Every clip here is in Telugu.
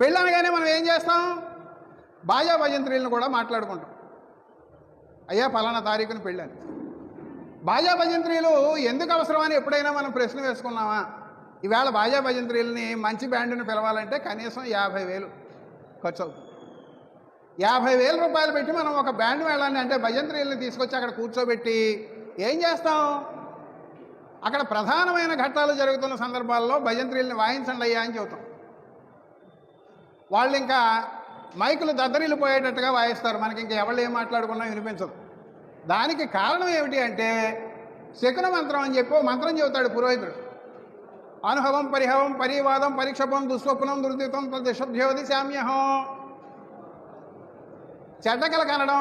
పెళ్ళి అనగానే మనం ఏం చేస్తాం? బాజా భజంత్రీలను కూడా మాట్లాడుకుంటాం. అయ్యా పలానా తారీఖున పెళ్ళని. బాజా భజంత్రీలు ఎందుకు అవసరమని ఎప్పుడైనా మనం ప్రశ్న వేసుకున్నామా? ఈవేళ బాజా భజంత్రీలని మంచి బ్యాండుని పిలవాలంటే కనీసం యాభై వేలు ఖర్చు అవుతుంది. యాభై వేల రూపాయలు పెట్టి మనం ఒక బ్యాండ్ వెళ్ళాలి అంటే భజంత్రీలను తీసుకొచ్చి అక్కడ కూర్చోబెట్టి ఏం చేస్తాం? అక్కడ ప్రధానమైన ఘట్టాలు జరుగుతున్న సందర్భాల్లో భజంత్రీలను వాయించండి అయ్యా అని చెబుతాం. వాళ్ళు ఇంకా మైకులు దద్దరిల్లు పోయేటట్టుగా వాయిస్తారు. మనకి ఇంకా ఎవరు ఏం మాట్లాడుకున్నా వినిపించదు. దానికి కారణం ఏమిటి అంటే శకున మంత్రం అని చెప్పి మంత్రం చెబుతాడు పురోహితుడు. అనుభవం పరిహవం పరివాదం పరిక్షపం దుస్వప్నం దుర్దితం తదిశబ్ద్యోది శామ్యహం. చెడ్డకల కనడం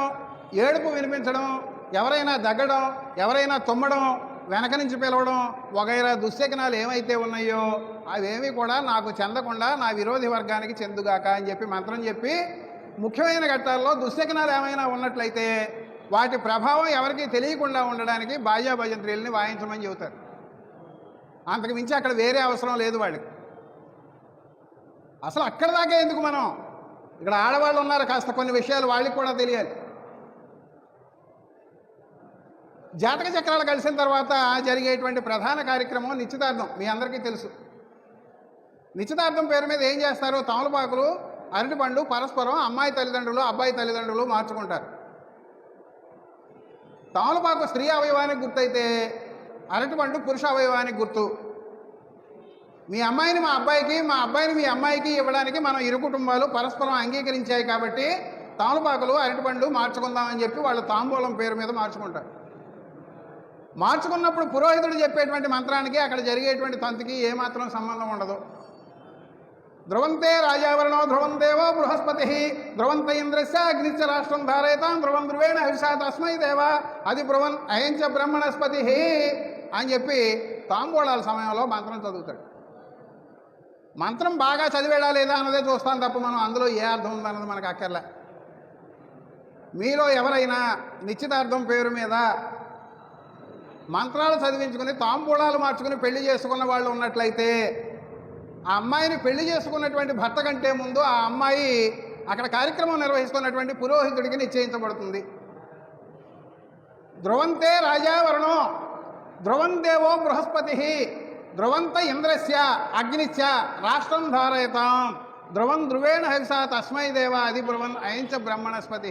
ఏడుపు వినిపించడం ఎవరైనా దగ్గడం ఎవరైనా తుమ్మడం వెనక నుంచి పిలవడం వగైరా దుశ్శకనాలు ఏమైతే ఉన్నాయో అవేమీ కూడా నాకు చెందకుండా నా విరోధి వర్గానికి చెందుగాక అని చెప్పి మంత్రం చెప్పి ముఖ్యమైన ఘట్టాల్లో దుశ్శకనాలు ఏమైనా ఉన్నట్లయితే వాటి ప్రభావం ఎవరికీ తెలియకుండా ఉండడానికి బాజా భజంత్రీలని వాయించమని చెబుతారు. అంతకు మించి అక్కడ వేరే అవసరం లేదు వాళ్ళకి. అసలు అక్కడ దాకా ఎందుకు మనం? ఇక్కడ ఆడవాళ్ళు ఉన్నారు కాస్త కొన్ని విషయాలు వాళ్ళకి కూడా తెలియాలి. జాతక చక్రాలు కలిసిన తర్వాత జరిగేటువంటి ప్రధాన కార్యక్రమం నిశ్చితార్థం. మీ అందరికీ తెలుసు. నిశ్చితార్థం పేరు మీద ఏం చేస్తారు? తమలపాకులు అరటిపండు పరస్పరం అమ్మాయి తల్లిదండ్రులు అబ్బాయి తల్లిదండ్రులు మార్చుకుంటారు. తమలపాకు స్త్రీ అవయవానికి గుర్తయితే అరటిపండు పురుష అవయవానికి గుర్తు. మీ అమ్మాయిని మా అబ్బాయికి మా అబ్బాయిని మీ అమ్మాయికి ఇవ్వడానికి మనం ఇరు కుటుంబాలు పరస్పరం అంగీకరించాయి కాబట్టి తమలపాకులు అరటిపండు మార్చుకుందామని చెప్పి వాళ్ళు తాంబూలం పేరు మీద మార్చుకుంటారు. మార్చుకున్నప్పుడు పురోహితుడు చెప్పేటువంటి మంత్రానికి అక్కడ జరిగేటువంటి తంతికి ఏమాత్రం సంబంధం ఉండదు. ధ్రువంతే రాజావరణో ధ్రువం దేవో బృహస్పతి ధ్రువంత ఇంద్రస్య అగ్నిశ్చ రాష్ట్రం ధారయతాం ధ్రువం ధ్రువేణ హర్షా తస్మై దేవ అది బ్రువన్ అయంచ బ్రహ్మణస్పతి అని చెప్పి తాంబూళాల సమయంలో మంత్రం చదువుతాడు. మంత్రం బాగా చదివేడా లేదా అన్నదే చూస్తాం తప్ప మనం అందులో ఏ అర్థం ఉందన్నది మనకు అక్కర్లే. మీలో ఎవరైనా నిశ్చితార్థం పేరు మీద మంత్రాలు చదివించుకుని తాంబూలాలు మార్చుకుని పెళ్ళి చేసుకున్న వాళ్ళు ఉన్నట్లయితే ఆ అమ్మాయిని పెళ్ళి చేసుకున్నటువంటి భర్త కంటే ముందు ఆ అమ్మాయి అక్కడ కార్యక్రమం నిర్వహిస్తున్నటువంటి పురోహితుడికి నిశ్చయించబడుతుంది. ధ్రువంతే రాజావరుణం ధ్రువం దేవో బృహస్పతి ధ్రువంత ఇంద్రస్య అగ్నిశ్చ రాష్ట్రం ధారయతాం. ధ్రువం ధ్రువేణ హరిసా తస్మై దేవ అది బ్రువన్ అయించ బ్రహ్మణస్పతి.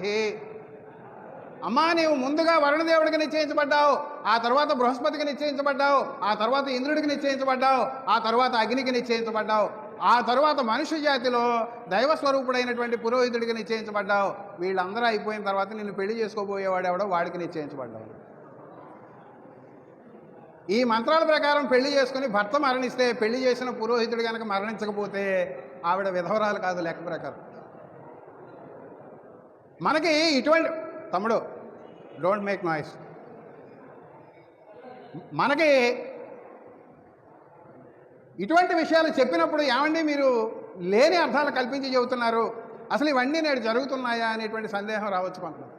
అమ్మా నీవు ముందుగా వరుణదేవుడికి నిశ్చయించబడ్డావు ఆ తర్వాత బృహస్పతికి నిశ్చయించబడ్డావు ఆ తర్వాత ఇంద్రుడికి నిశ్చయించబడ్డావు ఆ తర్వాత అగ్నికి నిశ్చయించబడ్డావు ఆ తర్వాత మనుష్య జాతిలో దైవస్వరూపుడైనటువంటి పురోహితుడికి నిశ్చయించబడ్డావు. వీళ్ళందరూ అయిపోయిన తర్వాత నిన్ను పెళ్ళి చేసుకోబోయేవాడు ఎవడో వాడికి నిశ్చయించబడ్డావు ఈ మంత్రాల ప్రకారం పెళ్ళి చేసుకుని భర్త మరణిస్తే పెళ్ళి చేసిన పురోహితుడు కనుక మరణించకపోతే ఆవిడ విధవరాలు కాదు లెక్క ప్రకారం. మనకి ఇటువంటి తమ్ముడు డోంట్ మేక్ నాయిస్ మనకి ఇటువంటి విషయాలు చెప్పినప్పుడు ఏమండి మీరు లేని అర్థాలు కల్పించి చెబుతున్నారు? అసలు ఇవన్నీ నేడు జరుగుతున్నాయా అనేటువంటి సందేహం రావచ్చు కొంతమంది.